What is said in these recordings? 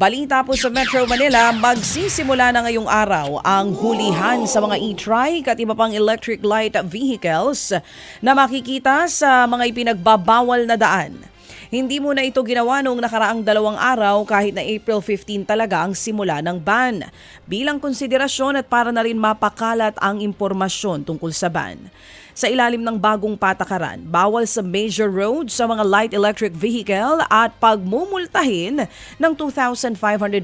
Balita po sa Metro Manila, magsisimula na ngayong araw ang hulihan sa mga e-trike at iba pang electric light vehicles na makikita sa mga ipinagbabawal na daan. Hindi muna ito ginawa noong nakaraang dalawang araw kahit na April 15 talaga ang simula ng ban. Bilang konsiderasyon at para na rin mapakalat ang impormasyon tungkol sa ban. Sa ilalim ng bagong patakaran, bawal sa major roads sa mga light electric vehicle at pagmumultahin ng 2,500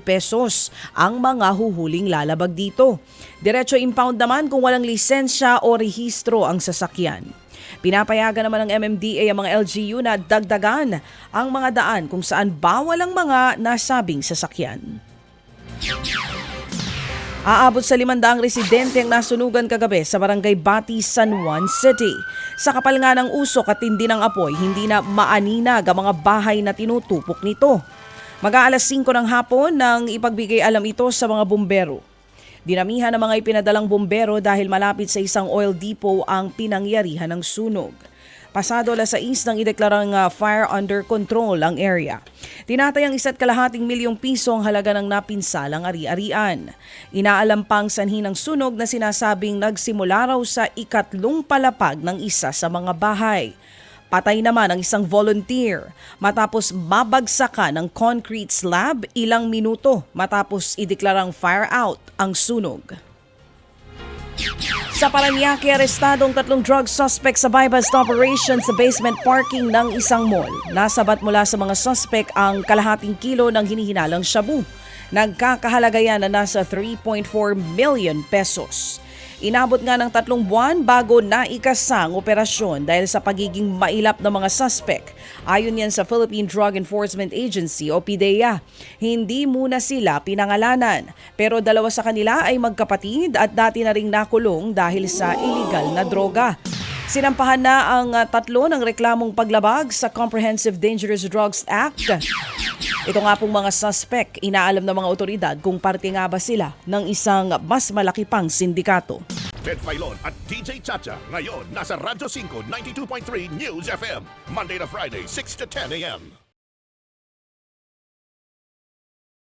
pesos ang mga huhuling lalabag dito. Diretso impound naman kung walang lisensya o rehistro ang sasakyan. Pinapayagan naman ng MMDA ang mga LGU na dagdagan ang mga daan kung saan bawal ang mga nasabing sasakyan. Aabot sa limandaang residente ang nasunugan kagabi sa barangay Bati, San Juan City. Sa kapal nga ng usok at tindi ng apoy, hindi na maaninag ang mga bahay na tinutupok nito. Mag-aalas 5 ng hapon nang ipagbigay alam ito sa mga bumbero. Dinamihan ng mga ipinadalang bumbero dahil malapit sa isang oil depot ang pinangyarihan ng sunog. Pasado alas 6 nang ideklarang uh, fire under control ang area. Tinatayang isa't kalahating milyong piso ang halaga ng napinsalang ari-arian. Inaalam pang sanhi ng sunog na sinasabing nagsimula raw sa ikatlong palapag ng isa sa mga bahay. Patay naman ang isang volunteer matapos mabagsakan ng concrete slab ilang minuto matapos ideklarang fire out ang sunog. Sa Paranaque, arestadong tatlong drug suspect sa buy-bust operation sa basement parking ng isang mall. Nasabat mula sa mga suspect ang kalahating kilo ng hinihinalang shabu. Nagkakahalaga yan na nasa 3.4 million pesos. Inabot nga ng tatlong buwan bago naikasang operasyon dahil sa pagiging mailap ng mga suspect. Ayon yan sa Philippine Drug Enforcement Agency o PDEA. Hindi muna sila pinangalanan pero dalawa sa kanila ay magkapatid at dati na ring nakulong dahil sa illegal na droga. Sinampahan na ang tatlo ng reklamong paglabag sa Comprehensive Dangerous Drugs Act. Ito nga pong mga suspect, inaalam ng mga otoridad kung parte nga ba sila ng isang mas malaki pang sindikato. Ted Filon at DJ Chacha. Ngayon, nasa Radyo 5, 92.3 News FM. Monday to Friday, 6 to 10 a.m.